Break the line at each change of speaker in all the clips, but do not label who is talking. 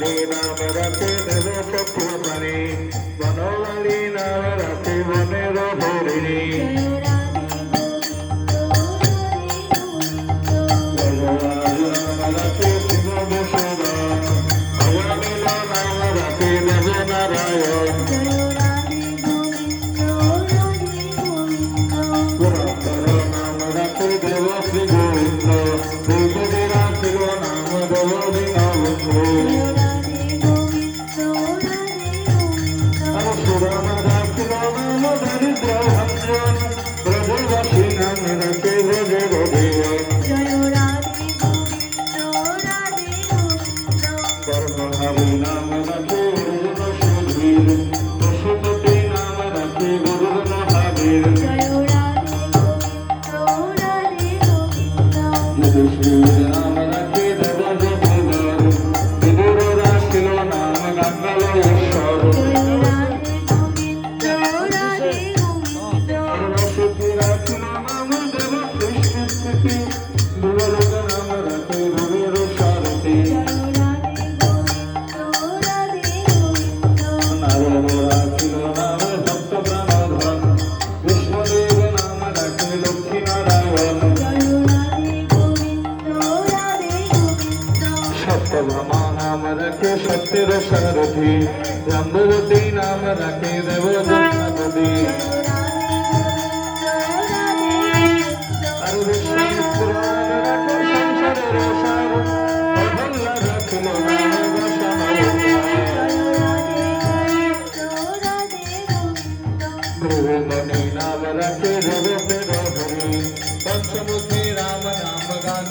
रामे राम रते நினைக்கிறது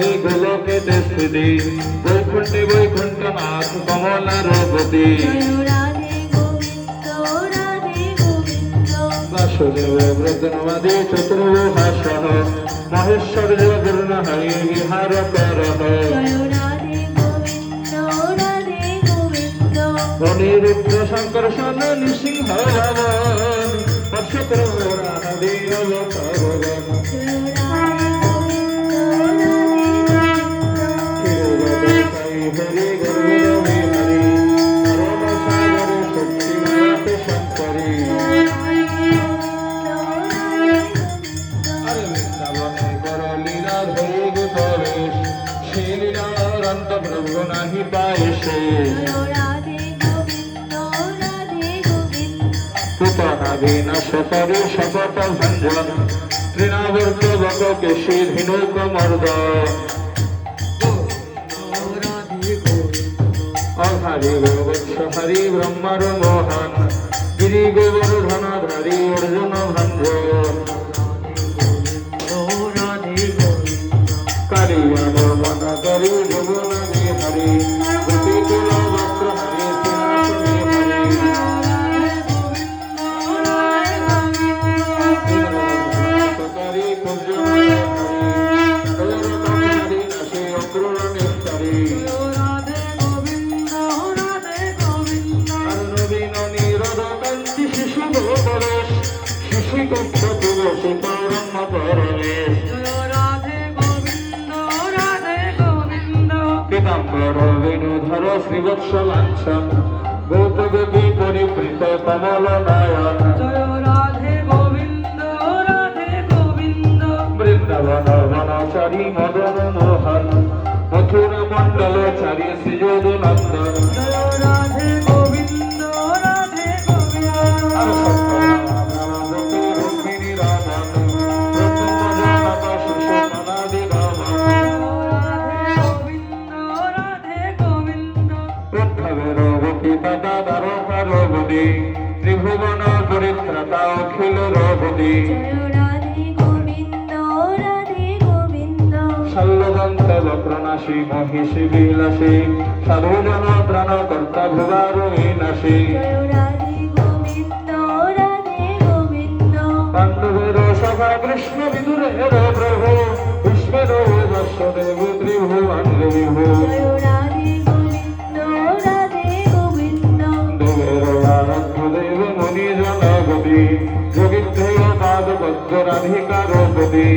হে গোলকে তেসদি বৈকুণ্ঠে বৈকুণ্ঠনাথ কমলা রঘুপতি বাসুদেব ব্রতনবাদী চতুর্ভাষহ মহেশ্বর্য গুরুণ হরি বিহার করহ অনিরুদ্ধ সংকর্ষণ নৃসিংহ ভবন পরশুক্র রাধে লোক অনন্ত ভ্রম নাহি পায় সে। হরি গোবৎস মোহন। গিরি গোবর্ধন ধরি অর্জুন ভঞ্জ কালী
हरे
भगवान हरे বিভৎস লাঞ্ছন গৌতগতি পরিবৃত কমল নয়ন। বৃন্দাবন বনচারী মদন মোহন। মথুর মণ্ডল চারি শ্রীযদু নন্দন রঘুপতি তদা দরহ রঘুদে ত্রিভুবন পরিত্রাতা অখিল রঘুদে শল্যদন্ত বক্রনাশী মহিষী বিলাসী।
সর্বজন প্রাণকর্তা
ভুবারুণী নাশী কৃষ্ণ বিদুরের প্রভু। ভীষ্মের দর্শদেব ত্রিভুবন বিভু
রাধিকা
রোগদী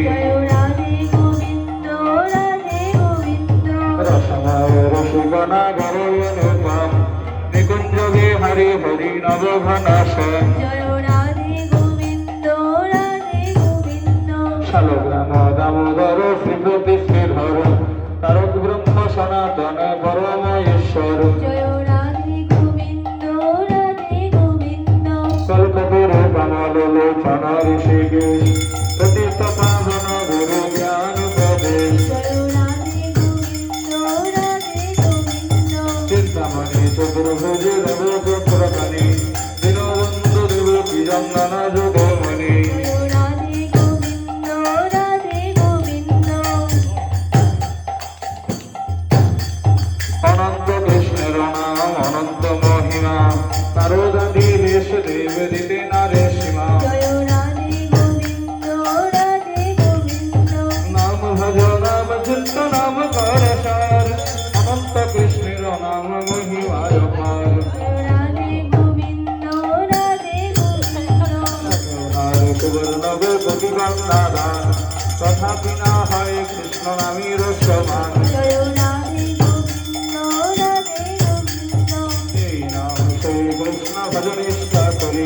রসগণা গরম নিকুঞ্জ বিহারি হরি
নব
শালগ্রাম দামোদর ीतगुरुभजे भगवते তথাপি না হয় কৃষ্ণ নামের সমান এই নাম সেই কৃষ্ণ ভজনিষ্ঠা করি।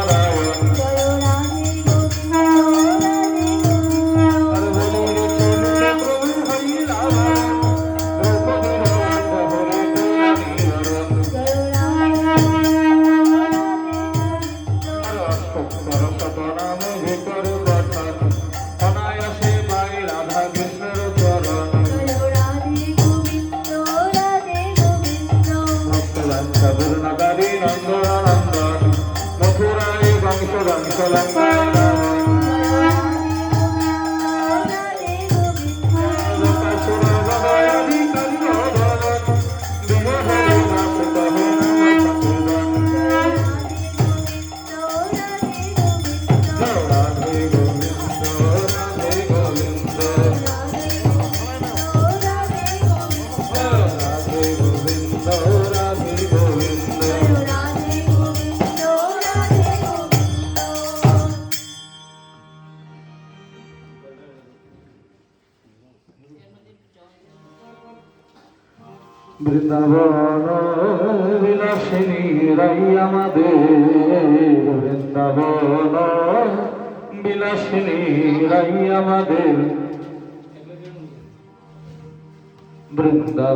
Bangsa, bangsa, bangsa, bangsa, bangsa,
Vrindavan বিলাসিনী রাই আমাদের বৃন্দাবন বিলাসিনী রাই আমাদের। বৃন্দাবন